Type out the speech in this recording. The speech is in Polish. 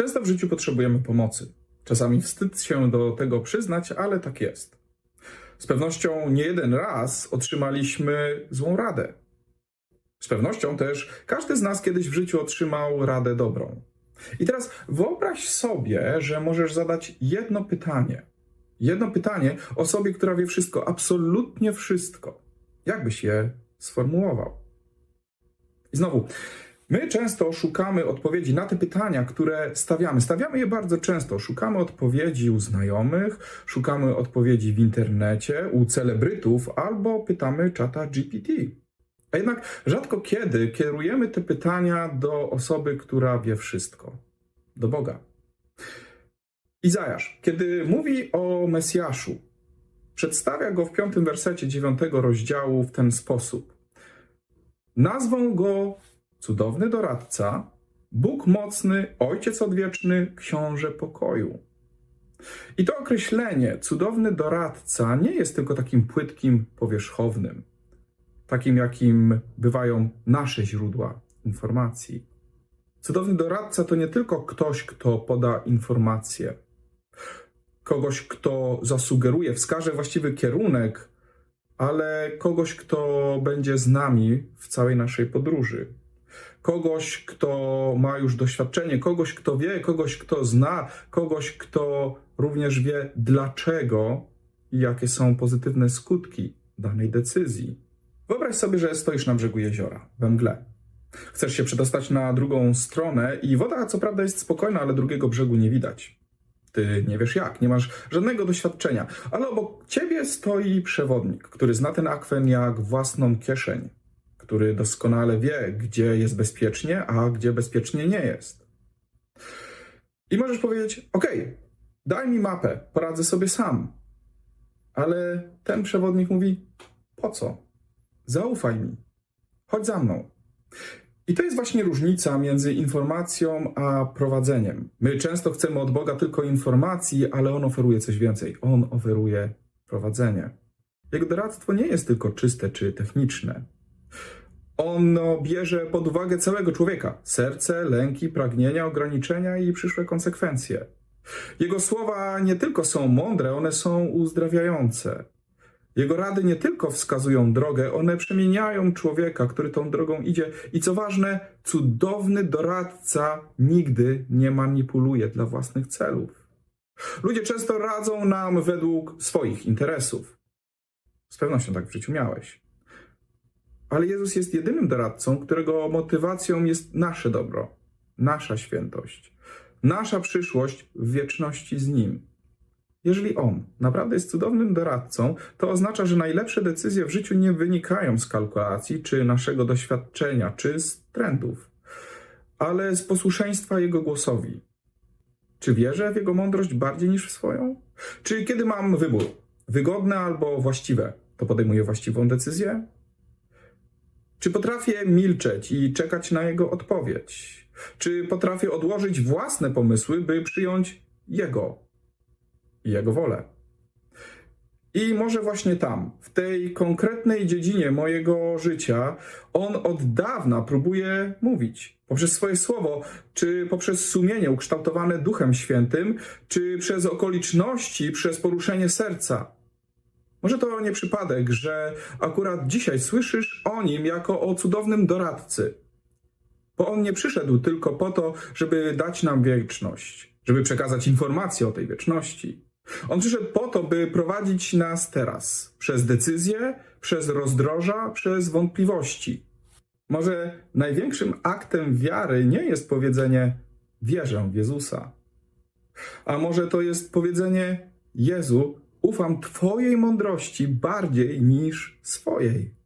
Często w życiu potrzebujemy pomocy. Czasami wstyd się do tego przyznać, ale tak jest. Z pewnością nie jeden raz otrzymaliśmy złą radę. Z pewnością też każdy z nas kiedyś w życiu otrzymał radę dobrą. I teraz wyobraź sobie, że możesz zadać jedno pytanie. Jedno pytanie osobie, która wie wszystko, absolutnie wszystko. Jak byś je sformułował? I znowu, my często szukamy odpowiedzi na te pytania, które stawiamy. Stawiamy je bardzo często. Szukamy odpowiedzi u znajomych, szukamy odpowiedzi w internecie, u celebrytów albo pytamy czata GPT. A jednak rzadko kiedy kierujemy te pytania do osoby, która wie wszystko, do Boga. Izajasz, kiedy mówi o Mesjaszu, przedstawia go w piątym wersecie dziewiątego rozdziału w ten sposób. Nazwą go cudowny doradca, Bóg mocny, Ojciec odwieczny, Książę pokoju. I to określenie, cudowny doradca, nie jest tylko takim płytkim, powierzchownym, takim jakim bywają nasze źródła informacji. Cudowny doradca to nie tylko ktoś, kto poda informacje, kogoś, kto zasugeruje, wskaże właściwy kierunek, ale kogoś, kto będzie z nami w całej naszej podróży. Kogoś, kto ma już doświadczenie, kogoś, kto wie, kogoś, kto zna, kogoś, kto również wie, dlaczego i jakie są pozytywne skutki danej decyzji. Wyobraź sobie, że stoisz na brzegu jeziora, we mgle. Chcesz się przedostać na drugą stronę i woda co prawda jest spokojna, ale drugiego brzegu nie widać. Ty nie wiesz jak, nie masz żadnego doświadczenia, ale obok ciebie stoi przewodnik, który zna ten akwen jak własną kieszeń, który doskonale wie, gdzie jest bezpiecznie, a gdzie bezpiecznie nie jest. I możesz powiedzieć: OK, daj mi mapę, poradzę sobie sam. Ale ten przewodnik mówi: Po co? Zaufaj mi, chodź za mną. I to jest właśnie różnica między informacją a prowadzeniem. My często chcemy od Boga tylko informacji, ale On oferuje coś więcej. On oferuje prowadzenie. Jego doradztwo nie jest tylko czyste czy techniczne. Ono bierze pod uwagę całego człowieka: serce, lęki, pragnienia, ograniczenia i przyszłe konsekwencje. Jego słowa nie tylko są mądre, one są uzdrawiające. Jego rady nie tylko wskazują drogę, one przemieniają człowieka, który tą drogą idzie. I co ważne, cudowny doradca nigdy nie manipuluje dla własnych celów. Ludzie często radzą nam według swoich interesów. Z pewnością tak w życiu miałeś. Ale Jezus jest jedynym doradcą, którego motywacją jest nasze dobro, nasza świętość, nasza przyszłość w wieczności z Nim. Jeżeli on naprawdę jest cudownym doradcą, to oznacza, że najlepsze decyzje w życiu nie wynikają z kalkulacji, czy naszego doświadczenia, czy z trendów, ale z posłuszeństwa jego głosowi. Czy wierzę w jego mądrość bardziej niż w swoją? Czy kiedy mam wybór, wygodne albo właściwe, to podejmuję właściwą decyzję? Czy potrafię milczeć i czekać na jego odpowiedź? Czy potrafię odłożyć własne pomysły, by przyjąć jego Jego wolę. I może właśnie tam, w tej konkretnej dziedzinie mojego życia, On od dawna próbuje mówić. Poprzez swoje słowo, czy poprzez sumienie ukształtowane Duchem Świętym, czy przez okoliczności, przez poruszenie serca. Może to nie przypadek, że akurat dzisiaj słyszysz o Nim jako o cudownym doradcy. Bo On nie przyszedł tylko po to, żeby dać nam wieczność, żeby przekazać informacje o tej wieczności. On przyszedł po to, by prowadzić nas teraz przez decyzje, przez rozdroża, przez wątpliwości. Może największym aktem wiary nie jest powiedzenie wierzę w Jezusa, a może to jest powiedzenie Jezu, ufam Twojej mądrości bardziej niż swojej.